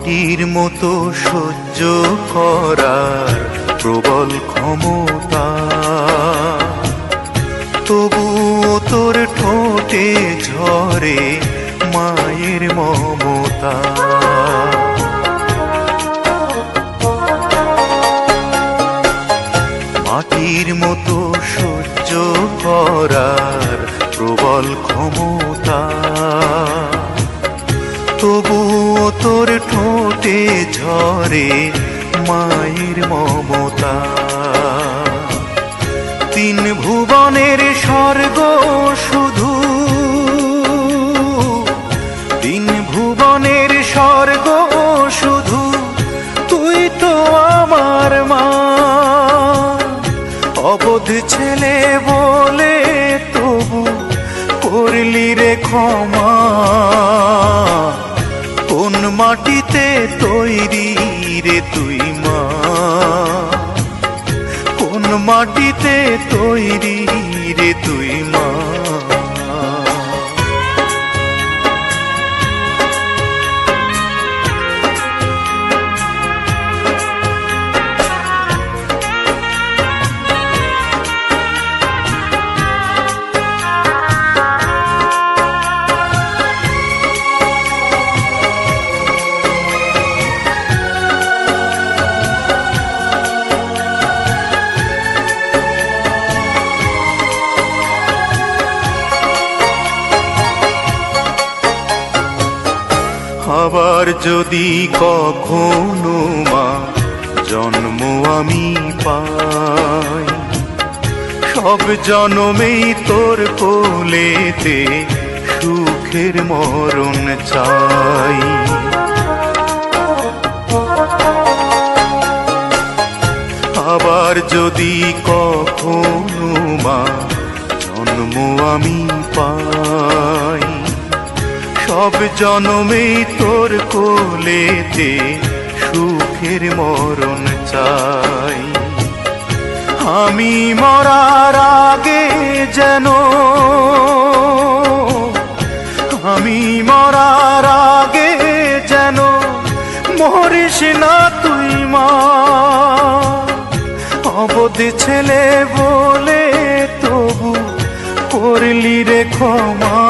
মাটির মতো সহ্য করার প্রবল ক্ষমতা। তবুও তোর ঠোঁটে ঝরে মায়ের মমতা। মাটির মতো সহ্য করার প্রবল ক্ষমতা। ভুবনের স্বর্গ শুধু। তিন ভুবনের স্বর্গ শুধু। তুই তো আমার মা। অবোধ ছেলে বলে তবু করলি রে ক্ষমা। কোন মাটিতে তৈরি রে তুই? মাটিতে তৈরি রে তুই মা আবার যদি কখনো মা, জন্ম আমি পাই। সব জনমেই তোর কোলেতে সুখের মরণ চাই। আবার যদি কখনো মা, জন্ম আমি পাই। সব জনমেই তোর কোলেতে সুখের মরণ চাই। আমি মরার আগে যেন আমি মরার আগে যেন মরিস না তুই মা। অবধ ছেলে বলে তবু করলি রে ক্ষমা।